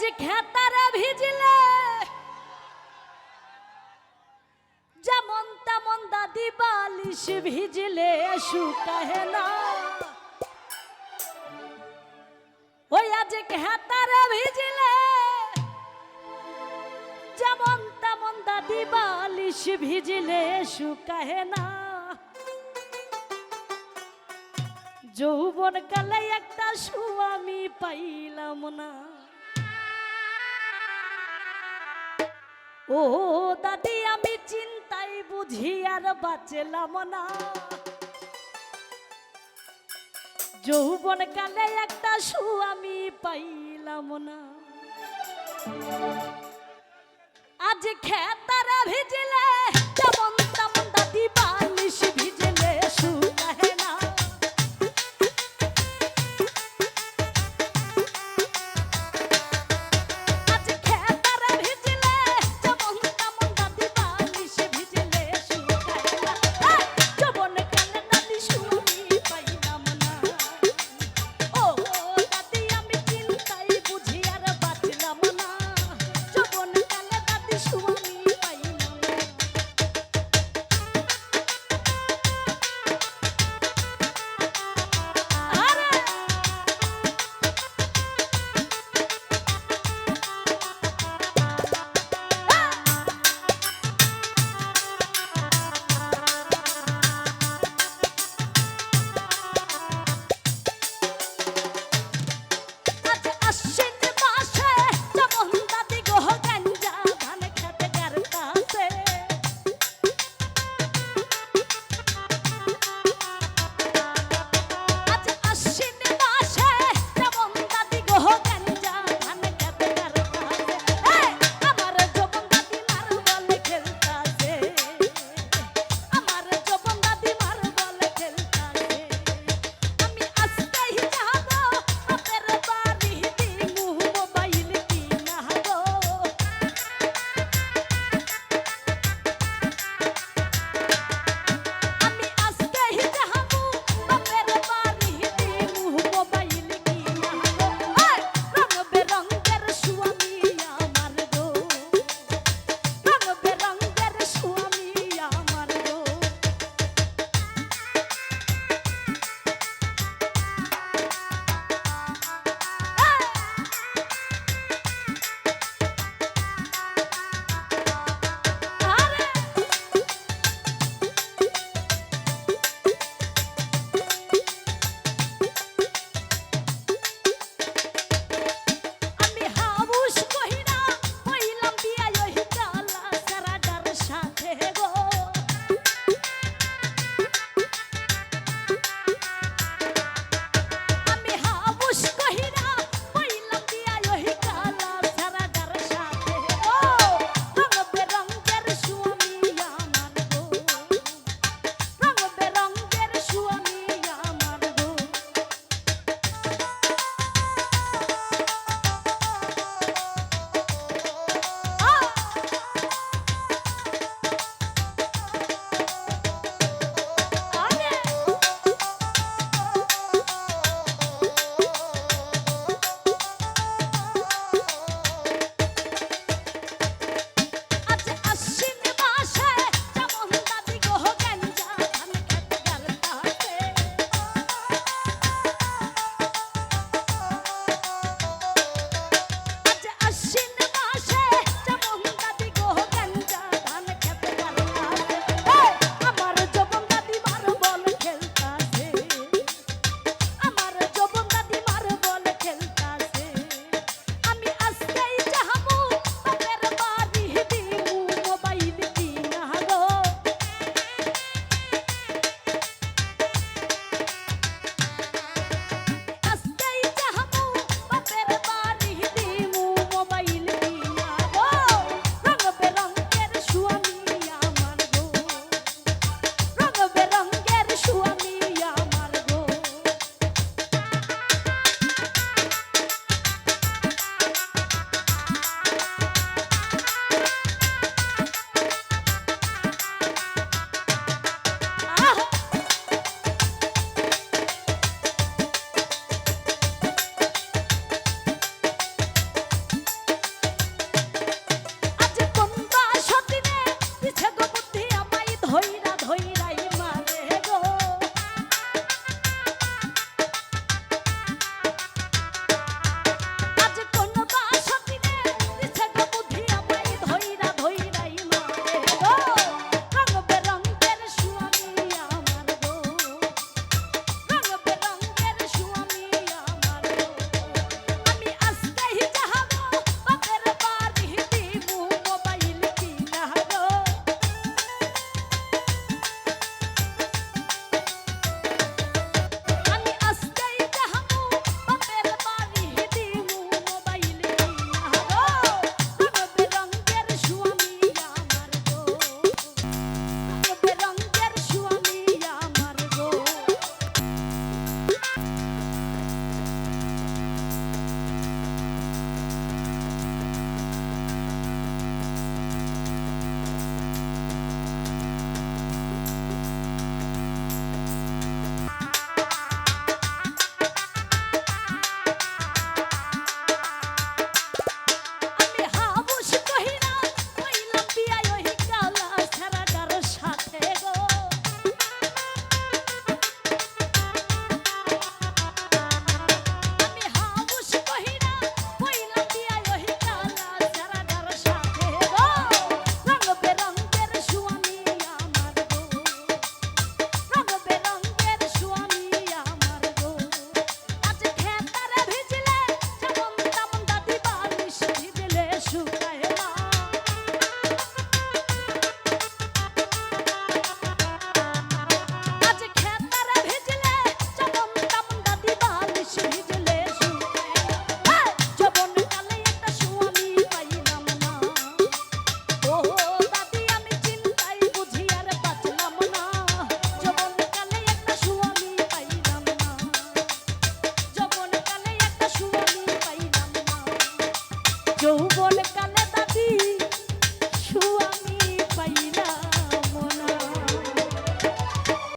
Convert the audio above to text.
আজ খেতারে ভিজলে। যেমন তেমন দাদি বালিশ ভিজলে শুকাহে না। ওই আজ খেতারে ভিজলে। যেমন তেমন দাদি বালিশ ভিজলে শুকাহে না। যৌবন কালে একটা সুয়ামি পাইলাম না। ও, দাদি, আমি চিন্তাই বুঝি আর বাঁচলাম না। যৌবন কালে একটা সুয়ামি পাইলাম না। আজ খেতারা ভিজলে